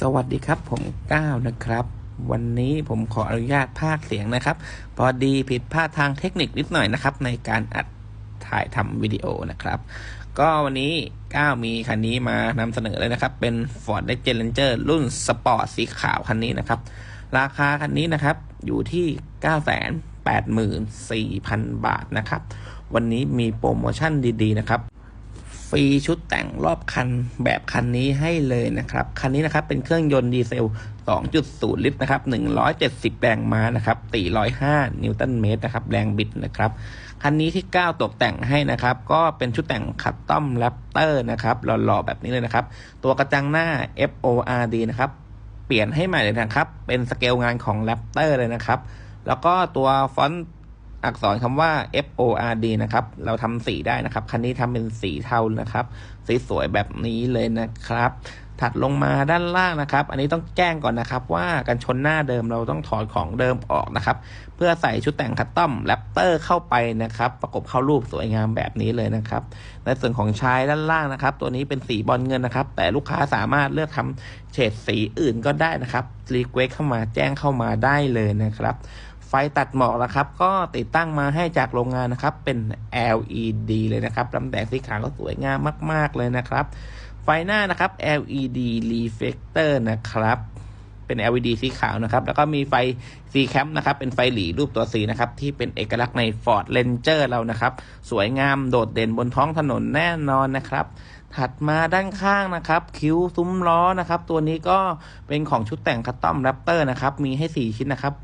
สวัสดีครับผมก้าวนะครับ วันนี้ผมขออนุญาตภาคเสียงนะครับ พอดีผิดพลาดทางเทคนิคนิดหน่อยนะครับ ในการอัดถ่ายทำวิดีโอนะครับ ก็วันนี้ก้าวมีคันนี้มานำเสนอเลยนะครับ เป็น Ford Next Gen Ranger รุ่นสปอร์ตสีขาวคันนี้นะครับ ราคาคันนี้นะครับอยู่ที่ 984,000 บาทนะครับ วันนี้มีโปรโมชั่นดีๆนะครับ ฟรีชุดแต่งรอบคันแบบคันนี้ให้เลยนะครับ คันนี้นะครับเป็นเครื่องยนต์ดีเซล 2.0 ลิตรนะครับ 170 แรงม้านะครับ 405 นิวตันเมตรนะครับ แรงบิดนะครับ คันนี้ที่ 9 ตกแต่งให้นะครับ ก็เป็นชุดแต่งคัตตอมแรปเตอร์นะครับหล่อๆแบบนี้เลยนะครับ ตัวกระจังหน้า FORD นะครับ เปลี่ยนให้ใหม่เลยนะครับ เป็นสเกลงานของแรปเตอร์เลยนะครับ แล้วก็ตัวฟอนต์ อักษรคำว่า F O R D นะครับ เราทำสีได้นะครับ คันนี้ทำเป็นสีเทานะครับ สีสวยแบบนี้เลยนะครับ ถัดลงมาด้านล่างนะครับ อันนี้ต้องแจ้งก่อนนะครับ ว่ากันชนหน้าเดิมเราต้องถอดของเดิมออกนะครับ เพื่อใส่ชุดแต่งคัสตอมแรปเตอร์เข้าไปนะครับ ประกบเข้ารูปสวยงามแบบนี้เลยนะครับ ในส่วนของชายด้านล่างนะครับ ตัวนี้เป็นสีบอลเงินนะครับ แต่ลูกค้าสามารถเลือกทำเฉดสีอื่นก็ได้นะครับรีเควสเข้ามาแจ้งเข้ามาได้เลยนะครับ ไฟตัดหมอกนะครับ ก็ติดตั้งมาให้จากโรงงานนะครับ เป็น LED เลยนะครับลำแสงสีขาวก็สวยงามมาก ๆ เลยนะครับ ไฟหน้านะครับ LED reflector นะครับเป็น LED สีขาวนะครับ แล้วก็มีไฟ C cam นะครับ เป็นไฟหลีรูปตัว C นะครับ ที่เป็นเอกลักษณ์ใน Ford Ranger เรานะครับ สวยงามโดดเด่นบนท้องถนนแน่นอนนะครับ ถัดมาด้านข้างนะครับ คิ้วซุ้มล้อนะครับ ตัวนี้ก็เป็นของชุดแต่งคัตตอมแรปเตอร์นะครับ มีให้ 4 ชิ้นนะครับ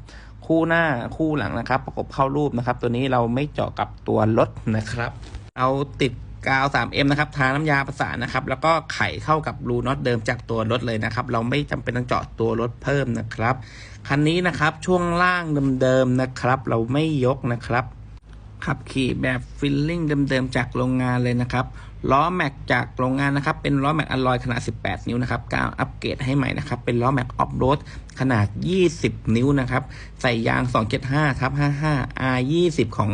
คู่หน้าคู่หลังนะครับ ประกบเข้ารูปนะครับ ตัวนี้เราไม่เจาะกับตัวรถนะครับ เอาติดกาว 3M นะครับ ทาน้ำยาประสานนะครับ แล้วก็ไขเข้ากับรูน็อตเดิมจากตัวรถเลยนะครับ เราไม่จำเป็นต้องเจาะตัวรถเพิ่มนะครับ คันนี้นะครับช่วงล่างเดิมๆนะครับ เราไม่ยกนะครับ ขับขี่แบบฟิลลิ่งเดิมๆจากโรงงานเลยนะครับล้อแม็กจากโรงงานนะครับ เป็นล้อแม็กอลลอยขนาด 18 นิ้วนะครับก้าวอัปเกรดให้ใหม่นะครับ เป็นล้อแม็กออฟโรดขนาด 20 นิ้วนะครับ ใส่ยาง 275ทับ55 R20 ของ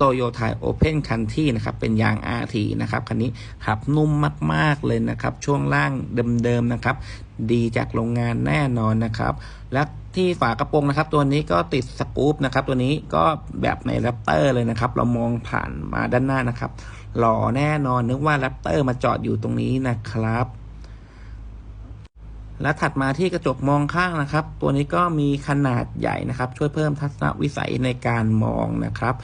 Toyota Open Country นะครับ เป็นยาง RT นะครับ คันนี้ขับนุ่มมาก ๆ เลยนะครับ ช่วงล่างเดิม ๆ นะครับ ดีจากโรงงานแน่นอนนะครับและที่ฝากระโปรงนะครับ ตัวนี้ก็ติดสกู๊ปนะครับ ตัวนี้ก็แบบในแรปเตอร์เลยนะครับ เรามองผ่านมาด้านหน้านะครับ หล่อแน่นอนนึกว่าแรปเตอร์มาจอดอยู่ตรงนี้นะครับ และถัดมาที่กระจกมองข้างนะครับ ตัวนี้ก็มีขนาดใหญ่นะครับ ช่วยเพิ่มทัศนวิสัยในการมองนะครับ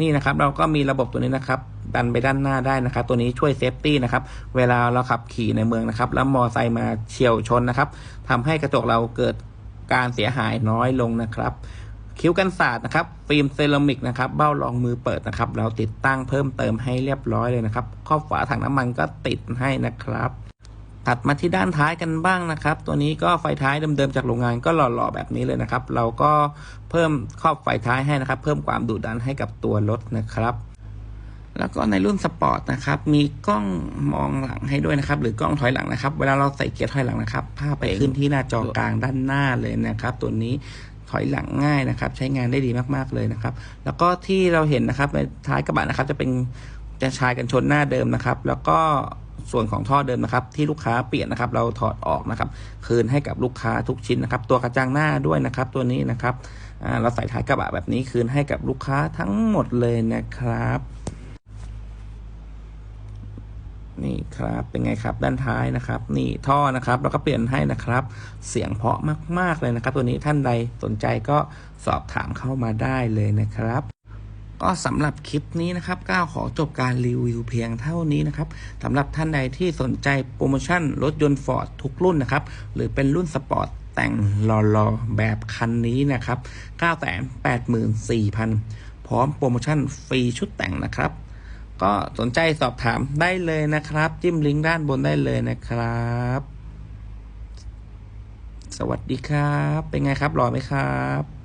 นี่นะครับเราก็มีระบบตัวนี้นะครับดันไปด้านหน้าได้นะครับ ตัวนี้ช่วยเซฟตี้นะครับเวลาเราขับขี่ในเมืองนะครับ แล้วมอไซค์มาเฉียวชนนะครับทำให้กระจกเราเกิดการเสียหายน้อยลงนะครับ คิ้วกันศาสตร์นะครับ ฟิล์มเซรามิกนะครับ เบ้ารองมือเปิดนะครับ เราติดตั้งเพิ่มเติมให้เรียบร้อยเลยนะครับ ครอบฝาถังน้ำมันก็ติดให้นะครับ ถัดมาที่ด้านท้ายกันบ้างนะครับ ตัวนี้ก็ไฟท้ายเดิมๆจากโรงงานก็หล่อๆแบบนี้เลยนะครับ เราก็เพิ่มครอบไฟท้ายให้นะครับ เพิ่มความดุดันให้กับตัวรถนะครับ แล้วก็ในรุ่นสปอร์ตนะครับ มีกล้องมองหลังให้ด้วยนะครับ หรือกล้องถอยหลังนะครับ เวลาเราใส่เกียร์ถอยหลังนะครับ ภาพไปขึ้นที่หน้าจอกลางด้านหน้าเลยนะครับ ตัวนี้ถอยหลังง่ายนะครับ ใช้งานได้ดีมากๆเลยนะครับ แล้วก็ที่เราเห็นนะครับในท้ายกระบะนะครับ จะเป็นจะชายกันชนหน้าเดิมนะครับ แล้วก็ ส่วนของท่อเดิมนะครับ ที่ลูกค้าเปลี่ยนนะครับ เราถอดออกนะครับ คืนให้กับลูกค้าทุกชิ้นนะครับ ตัวกระจังหน้าด้วยนะครับ ตัวนี้นะครับเราใส่ท้ายกระบะแบบนี้คืนให้กับลูกค้าทั้งหมดเลยนะครับ นี่ครับเป็นไงครับด้านท้ายนะครับ นี่ท่อนะครับเราก็เปลี่ยนให้นะครับ เสียงเพาะมากๆเลยนะครับ ตัวนี้ท่านใดสนใจก็สอบถามเข้ามาได้เลยนะครับ ก็สำหรับคลิปนี้นะครับก้าวขอจบการรีวิวเพียงเท่านี้นะครับสำหรับท่านใดที่สนใจโปรโมชั่นรถยนต์ฟอร์ดทุกรุ่นนะครับ หรือเป็นรุ่นสปอร์ตแต่งหล่อๆแบบคันนี้นะครับ984,000 พร้อมโปรโมชั่นฟรีชุดแต่งนะครับ ก็สนใจสอบถามได้เลยนะครับ จิ้มลิงก์ด้านบนได้เลยนะครับ สวัสดีครับ เป็นไงครับรอไหมครับ